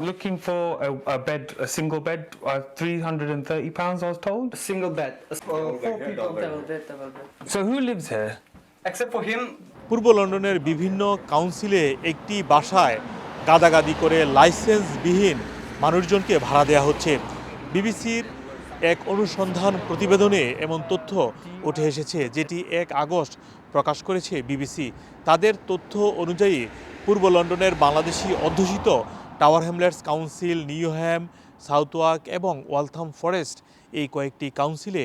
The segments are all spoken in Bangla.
Looking for a, a bed, a single bed, uh, 330 pounds, I was told. A single bed. Uh, four people. Double bed, double bed. So who lives here? Except for him, পূর্ব লন্ডনের বিভিন্ন কাউন্সিলে একটি বাসায় গাদাগাদি করে লাইসেন্সবিহীন মানুষজনকে ভাড়া দেওয়া হচ্ছে বিবিসির এক অনুসন্ধান প্রতিবেদনে এমন তথ্য উঠে এসেছে যেটি এক আগস্ট প্রকাশ করেছে বিবিসি তাদের তথ্য অনুযায়ী পূর্ব লন্ডনের বাংলাদেশি অধ্যুষিত tower hamlets council Newham Southwark এবং ওয়ালথাম ফরেস্ট এই কয়েকটি কাউন্সিলে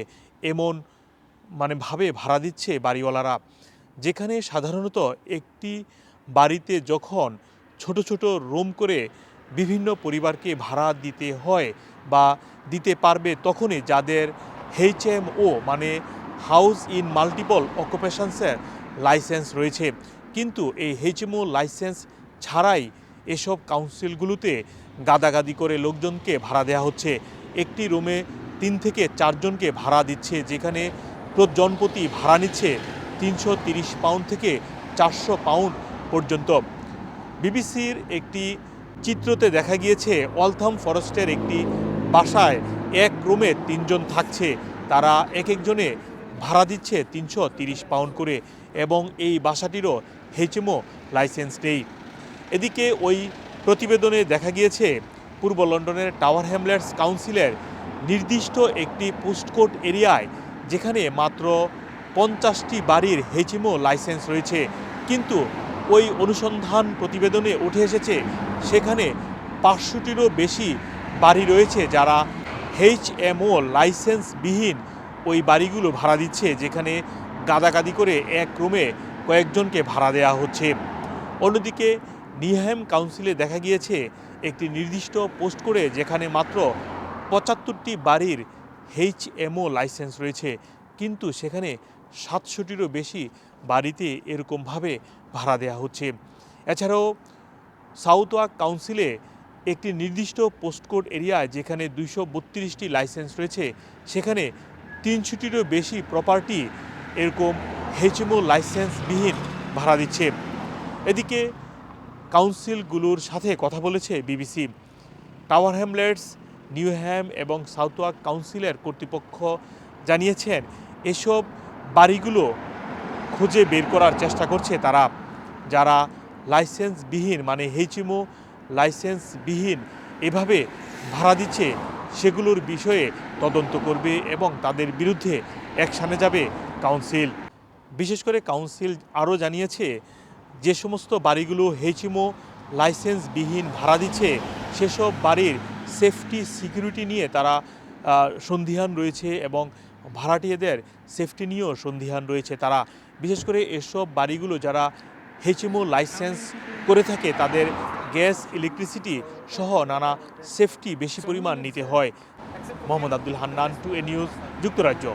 এমন মানে ভাবে ভাড়া দিচ্ছে বাড়িওয়ালারা। যেখানে সাধারণত একটি বাড়িতে যখন ছোট ছোট রুম করে বিভিন্ন পরিবারকে ভাড়া দিতে হয় বা দিতে পারবে তখনই যাদের এইচএমও মানে হাউস ইন মাল্টিপল অকুপেশনসের লাইসেন্স রয়েছে। কিন্তু এই এইচএমও লাইসেন্স ছাড়াই এসব কাউন্সিলগুলোতে গাদাগাদি করে লোকজনকে ভাড়া দেওয়া হচ্ছে। একটি রুমে তিন থেকে চারজনকে ভাড়া দিচ্ছে, যেখানে জনপ্রতি ভাড়া নিচ্ছে তিনশো পাউন্ড থেকে চারশো পাউন্ড পর্যন্ত। বিবিসির একটি চিত্রতে দেখা গিয়েছে অলথাম ফরেস্টের একটি বাসায় এক রুমে তিনজন থাকছে। তারা এক একজনে ভাড়া দিচ্ছে তিনশো পাউন্ড করে এবং এই বাসাটিরও হেচমো লাইসেন্স নেই। এদিকে ওই প্রতিবেদনে দেখা গিয়েছে, পূর্ব লন্ডনের টাওয়ার হ্যামলেটস কাউন্সিলের নির্দিষ্ট একটি পোস্টকোড এরিয়ায় যেখানে মাত্র পঞ্চাশটি বাড়ির হেচিমো লাইসেন্স রয়েছে। কিন্তু ওই অনুসন্ধান প্রতিবেদনে উঠে এসেছে, সেখানে পাঁচশোটিরও বেশি বাড়ি রয়েছে যারা এইচএমও লাইসেন্সবিহীন ওই বাড়িগুলো ভাড়া দিচ্ছে, যেখানে গাদাগাদি করে এক রুমে কয়েকজনকে ভাড়া দেওয়া হচ্ছে। অন্যদিকে নিহাম কাউন্সিলে দেখা গিয়েছে একটি নির্দিষ্ট পোস্ট করে যেখানে মাত্র পঁচাত্তরটি বাড়ির এইচএমও লাইসেন্স রয়েছে। কিন্তু সেখানে সাতশোটিরও বেশি বাড়িতে এরকমভাবে ভাড়া দেওয়া হচ্ছে। এছাড়াও সাউথ ওয়াক কাউন্সিলে একটি নির্দিষ্ট পোস্টকোড এরিয়া যেখানে দুইশো বত্রিশটি লাইসেন্স রয়েছে, সেখানে তিনশোটিরও বেশি প্রপার্টি এরকম হেচএমও লাইসেন্সবিহীন ভাড়া দিচ্ছে। এদিকে কাউন্সিলগুলোর সাথে কথা বলেছে বিবিসি। টাওয়ার হ্যামলেটস, নিউহ্যাম এবং সাউথওয়াক কাউন্সিলের কর্তৃপক্ষ জানিয়েছেন, এসব বাড়িগুলো খুঁজে বের করার চেষ্টা করছে তারা, যারা লাইসেন্সবিহীন মানে হেচিমো লাইসেন্সবিহীন এভাবে ভাড়া দিচ্ছে, সেগুলোর বিষয়ে তদন্ত করবে এবং তাদের বিরুদ্ধে অ্যাকশানে যাবে কাউন্সিল। বিশেষ করে কাউন্সিল আরও জানিয়েছে যে সমস্ত বাড়িগুলো হেচিমো লাইসেন্সবিহীন ভাড়া দিচ্ছে, সেসব বাড়ির সেফটি, সিকিউরিটি নিয়ে তারা সন্ধিহান রয়েছে এবং ভাড়াটিয়াদের সেফটি নিয়েও সন্ধিহান রয়েছে তারা। বিশেষ করে এসব বাড়িগুলো যারা হেচিমো লাইসেন্স করে থাকে, তাদের গ্যাস, ইলেকট্রিসিটি সহ নানা সেফটি বেশি পরিমাণ নিতে হয়। Mohammad Abdul Hannan, two A news, যুক্তরাজ্য।